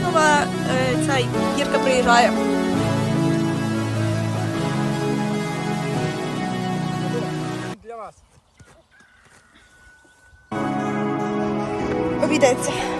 Чернова е, ця Гірка приїжджає. Для вас. Обійдеться.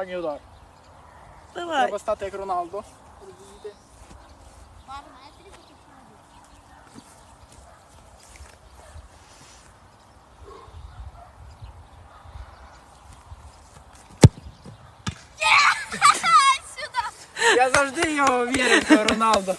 Останній удар. Давай. Треба стати як Роналдо. Я завжди його вірив, що Роналдо.